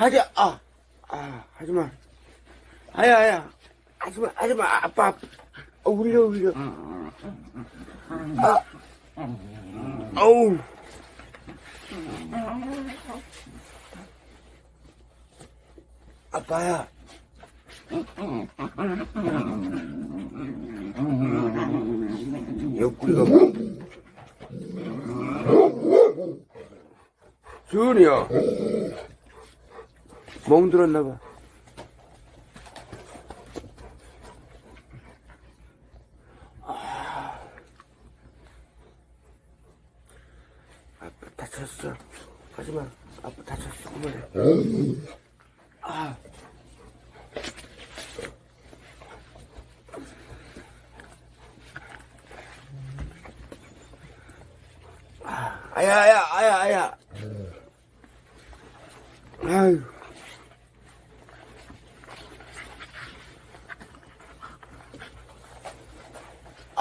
하지, 아, 아, 하지 마. 아야, 아야. 하지 마, 하지 마. 아빠, 아빠. 어, 울려, 울려. 아, 어우. 아빠야. 옆구리가 뭐? 주은이야. 멍들었나봐. 아빠 다쳤어. 하지마. 아빠 다쳤어. 그만해. 아. 아, 아야, 아야, 아야, 아야. 아유.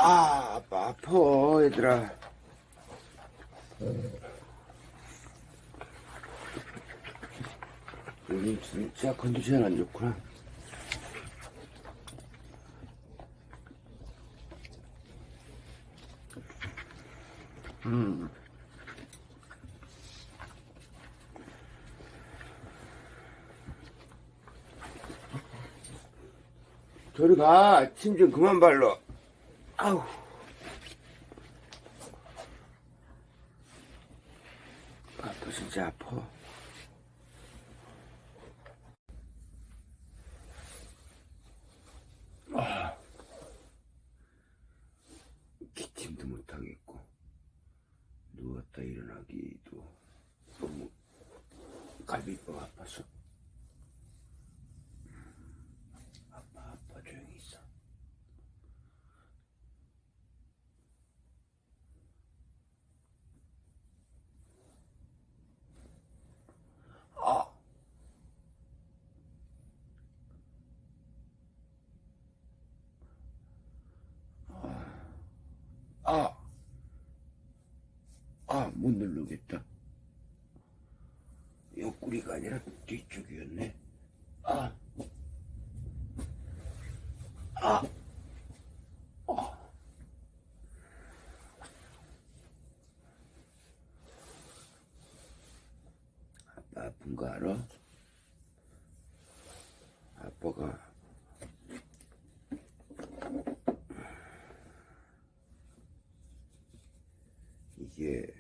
아, 아빠 아파, 얘들아. 여기 진짜 컨디션 안 좋구나. 음. 저리 가. 침 좀 그만 발로. 아우. 아파, 진짜 아파. 아. 기침도 못하겠고, 누웠다 일어나기도 너무 갈비뼈가 아파서. 아빠, 아빠 조용히 있어. 아. 아. 아, 못 누르겠다. 옆구리가 아니라 뒤쪽이었네. 아. 아. 아. 아빠 아픈 거 알아? 아빠가 이게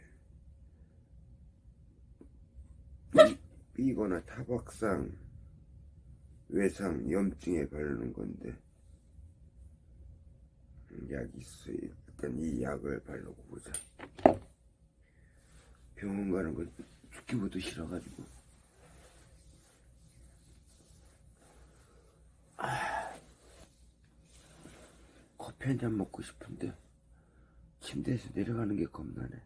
삐, 타박상 외상 염증에 바르는 건데 약 있어 일단 이 약을 바르고 보자. 병원 가는 건 죽기보다 싫어가지고. 아, 커피 한 잔 먹고 싶은데 침대에서 내려가는 게 겁나네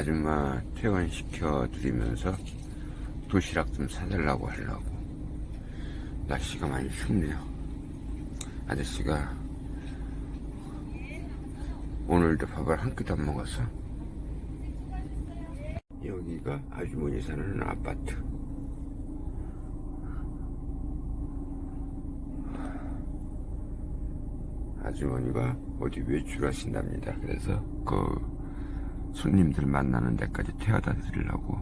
아줌마 퇴원시켜 드리면서 도시락 좀 사달라고 하려고 날씨가 많이 춥네요. 아저씨가 오늘도 밥을 한 끼도 안 먹었어 여기가 아주머니 사는 아파트. 아주머니가 어디 외출하신답니다. 그래서 그 손님들 만나는 데까지 태워다 드리려고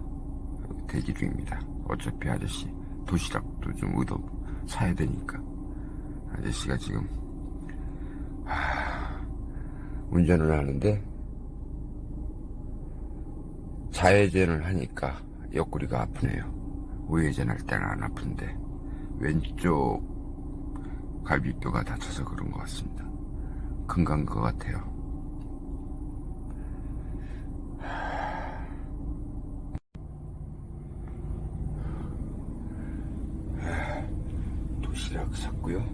대기 중입니다. 어차피 아저씨 도시락도 좀 얻어 사야 되니까 아저씨가 지금 하, 운전을 하는데 좌회전을 하니까 옆구리가 아프네요. 우회전할 때는 안 아픈데 왼쪽 갈비뼈가 다쳐서 그런 것 같습니다. 금간 것 같아요. 샀고요.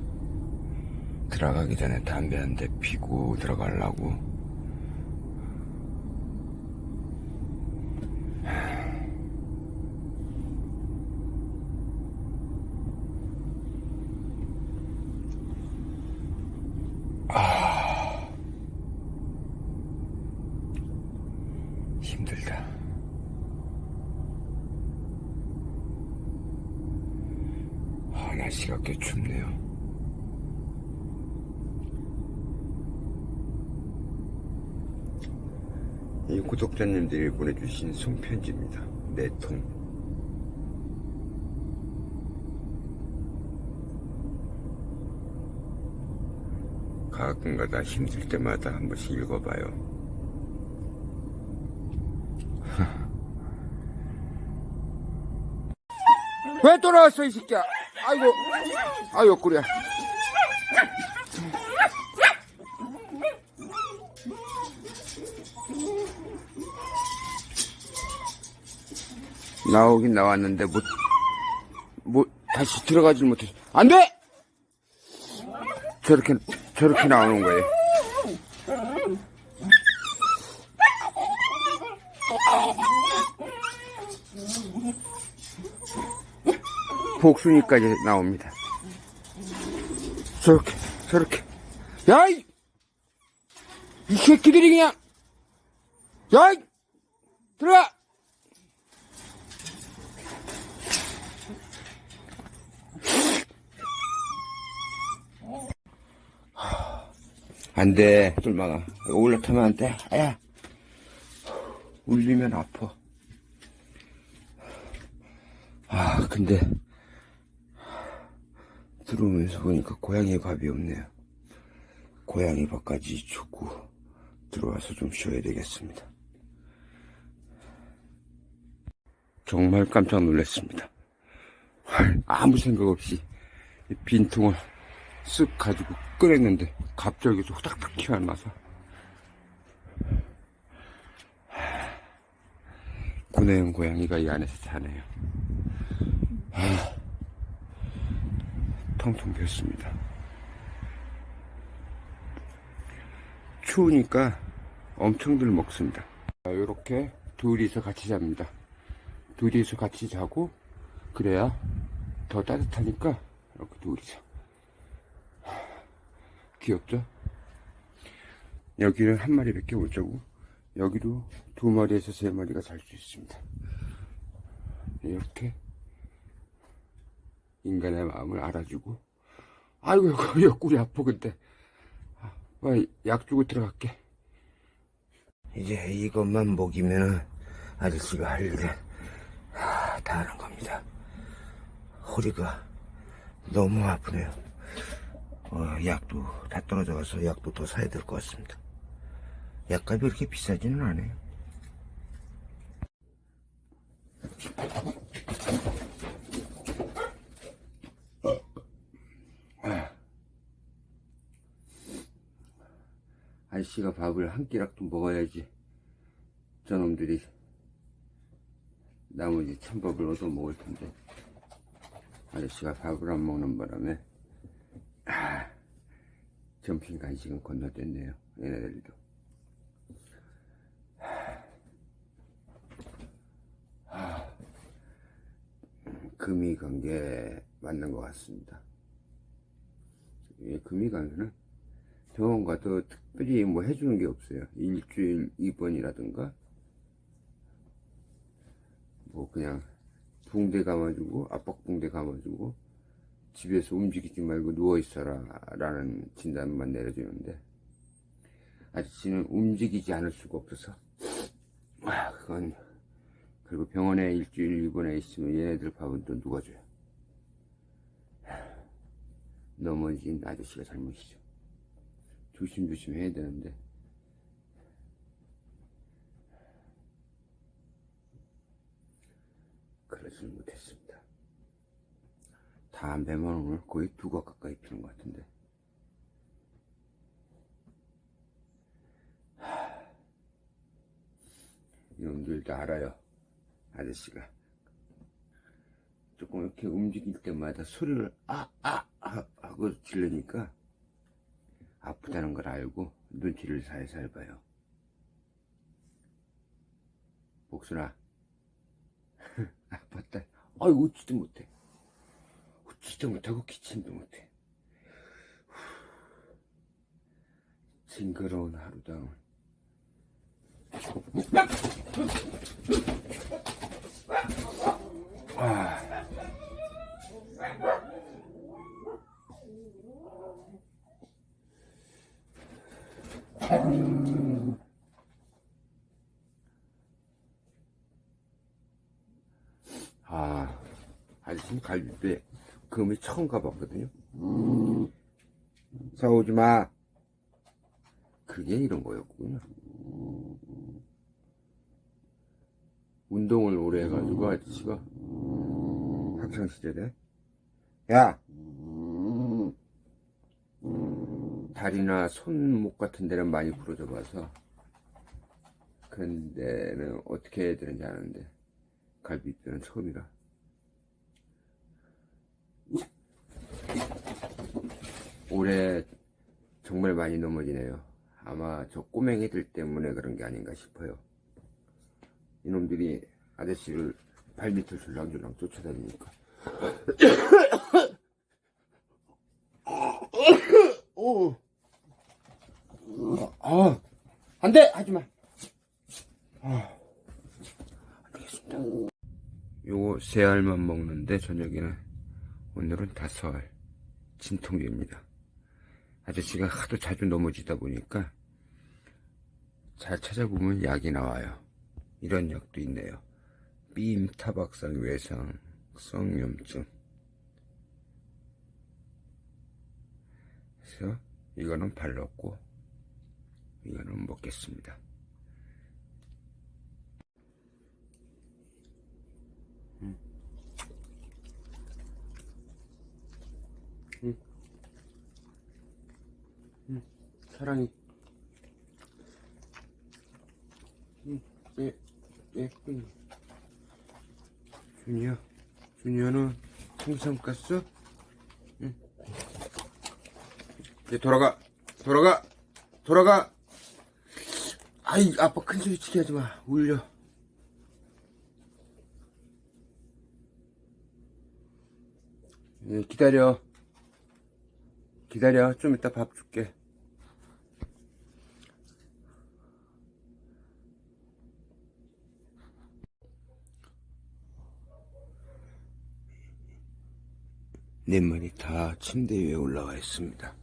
들어가기 전에 담배 한 대 피고 들어가려고. 날씨가 꽤 춥네요. 이 구독자님들이 보내주신 손편지입니다. 네 통. 가끔가다 힘들 때마다 한 번씩 읽어봐요. 왜 돌아왔어 이 새끼야? 아이고, 아이고 꾸려. 나오긴 나왔는데 못, 뭐 다시 들어가질 못해. 안 돼! 저렇게 저렇게 나오는 거예요. 복순이까지 나옵니다. 저렇게 저렇게 야이 이 새끼들이 그냥 야이 들어가 안 돼, 뚫마가. 올라타면 안 돼. 아야. 울리면 아파. 아, 근데, 들어오면서 보니까 고양이 밥이 없네요. 고양이 밥까지 주고 들어와서 좀 쉬어야 되겠습니다. 정말 깜짝 놀랐습니다. 아무 생각 없이 이 빈통을 쓱 가지고 꺼냈는데 갑자기 후닥닥 튀어나와서 구내용 고양이가 이 안에서 자네요. 아, 텅텅 비었습니다. 추우니까 엄청들 먹습니다. 이렇게 둘이서 같이 잡니다. 둘이서 같이 자고 그래야 더 따뜻하니까 이렇게 둘이서 귀엽죠? 여기는 한 마리밖에 못 자고 여기도 두 마리에서 세 마리가 잘 수 있습니다. 이렇게 인간의 마음을 알아주고 아이고 여기 옆구리 아파 근데 아, 약 주고 들어갈게 이제 이것만 먹이면은 아저씨가 할 일은 아, 다 하는 겁니다 허리가 너무 아프네요 어, 약도 다 떨어져가서 약도 더 사야 될 것 같습니다. 약값이 그렇게 비싸지는 않아요. 아저씨가 밥을 한 끼락도 먹어야지 저놈들이 나머지 찬밥을 얻어 먹을 텐데 아저씨가 밥을 안 먹는 바람에 아, 점심 간식은 건너뛰었네요. 얘네들도. 아, 금이 간게 맞는 것 같습니다. 이 금이 간게는 병원 가도 특별히 뭐 해주는 게 없어요. 일주일 입원이라든가, 뭐 그냥 붕대 감아주고, 압박 붕대 감아주고, 집에서 움직이지 말고 누워있어라 라는 진단만 내려주는데 아저씨는 움직이지 않을 수가 없어서 아 그건 그리고 병원에 일주일 입원해 있으면 얘네들 밥은 또 누가 줘요? 넘어진 아저씨가 잘못이죠. 조심조심 해야 되는데. 그러질 못했습니다 담배만 오늘 거의 두거 가까이 피는 것 같은데. 하... 이놈들도 알아요. 아저씨가. 조금 이렇게 움직일 때마다 소리를 아, 아, 아, 하고 질르니까 아프다는 걸 알고 눈치를 살살 봐요. 복순아. 아팠다. 아이, 웃지도 못해. 기도 못하고 기침도 못해. 징그러운 하루다. 아. 아, 아침 갈비뼈. 금이 처음 가봤거든요. 싸우지 마. 그게 이런 거였군요. 운동을 오래 해가지고 아저씨가 학창 시절에 야 다리나 손목 같은 데는 많이 부러져 봐서 근데는 어떻게 해야 되는지 아는데 갈비뼈는 처음이라 올해 정말 많이 넘어지네요 아마 저 꼬맹이들 때문에 그런 게 아닌가 싶어요 이놈들이 아저씨를 발밑을 줄랑줄랑 쫓아다니니까 오. 아, 안 돼! 하지 마! 아. 요거 세 알만 먹는데 저녁에는 오늘은 다섯 알. 진통제입니다. 아저씨가 하도 자주 넘어지다 보니까 잘 찾아보면 약이 나와요. 이런 약도 있네요. 빔 타박상 외상 성염증. 그래서 이거는 발랐고 이거는 먹겠습니다. 음. 음. 음. 사랑이. 음. 예, 예쁜 준이야 준이야는 청산 갔어? 이제 돌아가 돌아가 돌아가. 아이 아빠 큰 소리 치게 하지 마. 울려. 예, 기다려. 기다려. 좀 이따 밥 줄게 내 머리 다 침대 위에 올라와 있습니다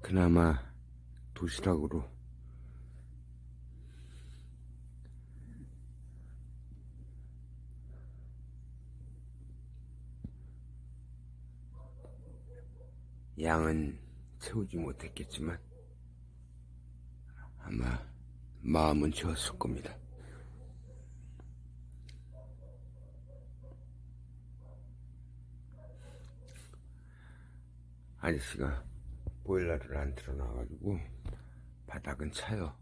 그나마 도시락으로 양은 채우지 못했겠지만 아마 마음은 채웠을 겁니다. 아저씨가 보일러를 안 틀어놔가지고 바닥은 차요.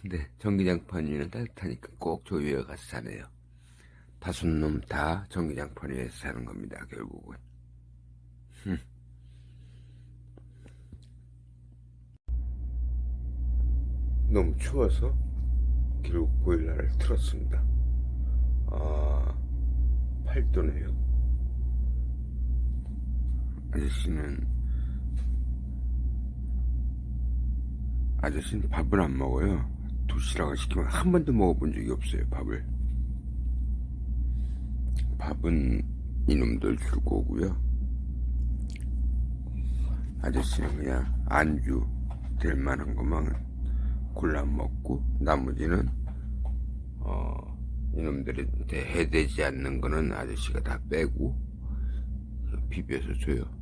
근데 전기장판 위는 따뜻하니까 꼭 저 위에 가서 사네요. 다섯 놈 다 전기장판 위에서 사는 겁니다. 결국은. 흠. 너무 추워서 결국 보일러를 틀었습니다. 아, 8도네요. 아저씨는 아저씨는 밥을 안 먹어요. 도시락을 시키면 한 번도 먹어본 적이 없어요. 밥을. 밥은 이놈들 줄 거고요. 아저씨는 그냥 안주 될 만한 것만 골라 먹고 나머지는 어 이놈들한테 해되지 않는 거는 아저씨가 다 빼고 비벼서 줘요.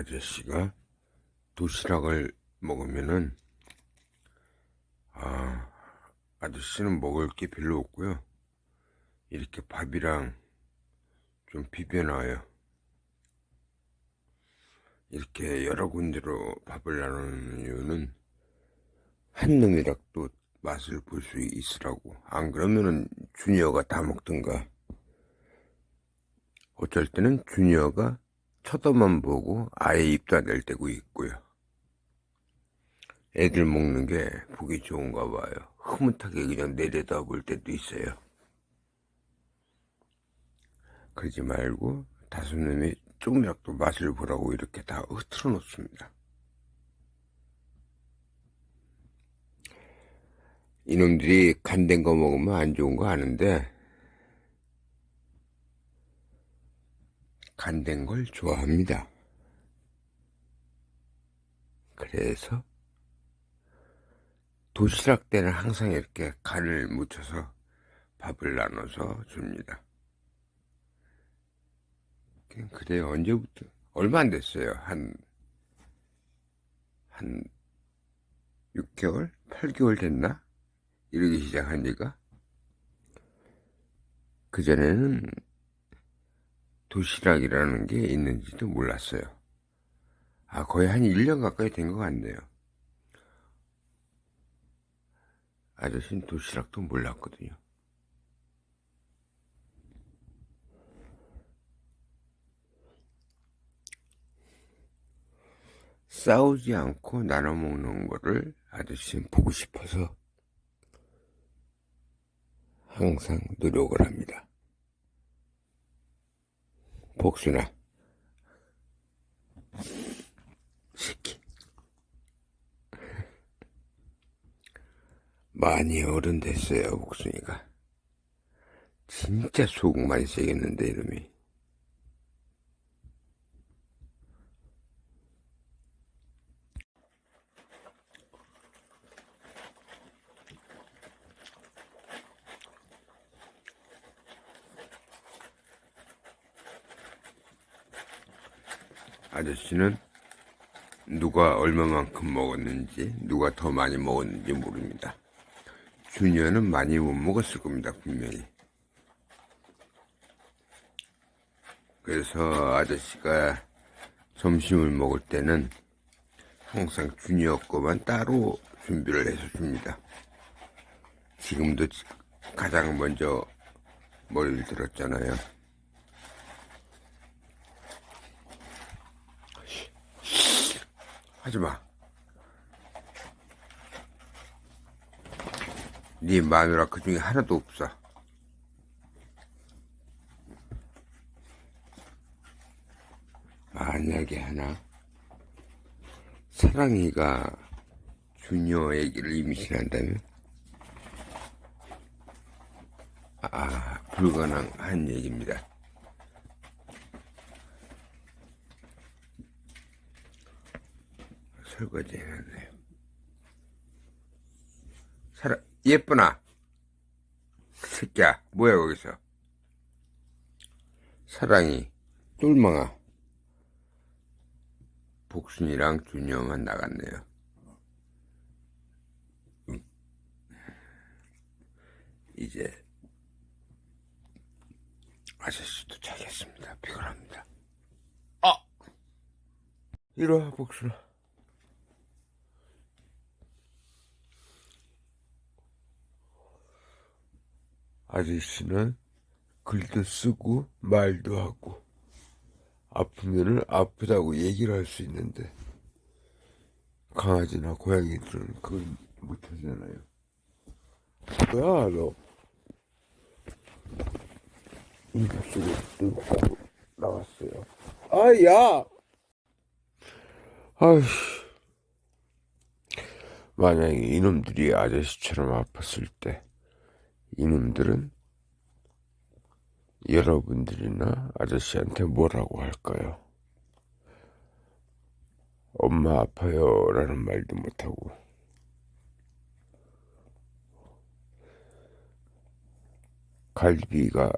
아저씨가 도시락을 먹으면은 아 아저씨는 먹을 게 별로 없고요. 이렇게 밥이랑 좀 비벼놔요. 이렇게 여러 군데로 밥을 나누는 이유는 한 놈이라도 맛을 볼 수 있으라고. 안 그러면은 주니어가 다 먹든가. 어쩔 때는 주니어가 쳐다만 보고 아예 입도 안댈 때고 있고요. 애들 먹는 게 보기 좋은가 봐요. 흐뭇하게 그냥 내려다 볼 때도 있어요. 그러지 말고 다섯 놈이 조금이라도 맛을 보라고 이렇게 다 흐트러 놓습니다. 이놈들이 간된 거 먹으면 안 좋은 거 아는데, 간된 걸 좋아합니다. 그래서, 도시락 때는 항상 이렇게 간을 묻혀서 밥을 나눠서 줍니다. 그래요. 언제부터? 얼마 안 됐어요. 한, 한 6개월? 8개월 됐나? 이러기 시작한 지가? 그 전에는 도시락이라는 게 있는지도 몰랐어요. 아, 거의 한 1년 가까이 된 것 같네요. 아저씨는 도시락도 몰랐거든요. 싸우지 않고 나눠 먹는 거를 아저씨는 보고 싶어서 항상 노력을 합니다. 복순아, 새끼. 많이 어른 됐어요, 복순이가. 진짜 소금 많이 세겠는데, 이놈이. 아저씨는 누가 얼마만큼 먹었는지, 누가 더 많이 먹었는지 모릅니다. 주니어는 많이 못 먹었을 겁니다, 분명히. 그래서 아저씨가 점심을 먹을 때는 항상 주니어 거만 따로 준비를 해서 줍니다. 지금도 가장 먼저 머리를 들었잖아요. 하지마. 네 마누라 그 중에 하나도 없어. 만약에 하나 사랑이가 애기를 임신한다면 아 불가능한 얘기입니다. 설거지 해놨네요. 사라, 예쁘나? 새끼야, 뭐야, 거기서? 사랑이, 똘망아. 복순이랑 주니어만 나갔네요. 이제, 아저씨도 자겠습니다. 피곤합니다. 아! 이리 와, 복순아. 아저씨는 글도 쓰고 말도 하고 아프면은 아프다고 얘기를 할 수 있는데 강아지나 고양이들은 그걸 못하잖아요. 뭐야 너? 인격속에 뚫고 나왔어요. 아야! 아이씨. 만약에 이놈들이 아저씨처럼 아팠을 때 이놈들은 여러분들이나 아저씨한테 뭐라고 할까요? 엄마 아파요 라는 말도 못하고 갈비가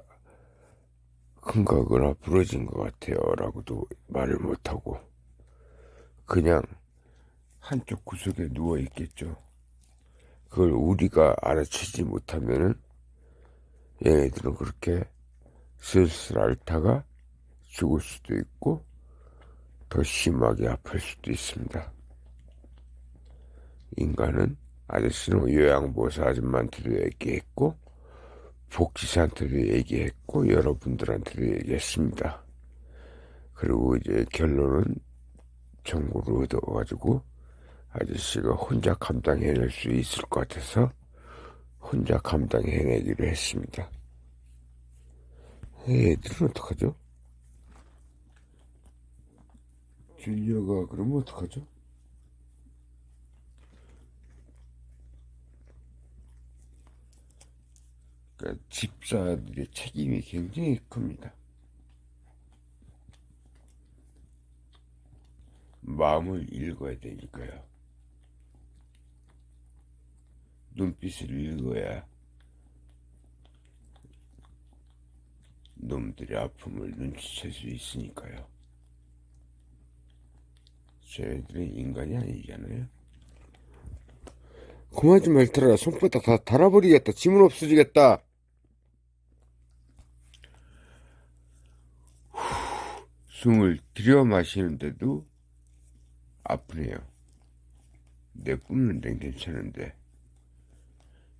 흥가거나 부러진 것 같아요 라고도 말을 못하고 그냥 한쪽 구석에 누워 있겠죠. 그걸 우리가 알아채지 못하면은 얘네들은 그렇게 슬슬 앓다가 죽을 수도 있고 더 심하게 아플 수도 있습니다. 인간은 아저씨는 요양보호사 아줌마한테도 얘기했고 복지사한테도 얘기했고 여러분들한테도 얘기했습니다. 그리고 이제 결론은 정보를 얻어가지고 아저씨가 혼자 감당해낼 수 있을 것 같아서 혼자 감당해내기로 했습니다. 애들은 어떡하죠? 주니어가 그러면 어떡하죠? 집사들의 책임이 굉장히 큽니다. 마음을 읽어야 되니까요. 눈빛을 읽어야 놈들의 아픔을 눈치챌 수 있으니까요. 저희들은 인간이 아니잖아요. 그만 좀 핥아라. 손바닥 다 달아버리겠다. 지문 없어지겠다. 후, 숨을 들여 마시는데도 아프네요. 내 데는 괜찮은데.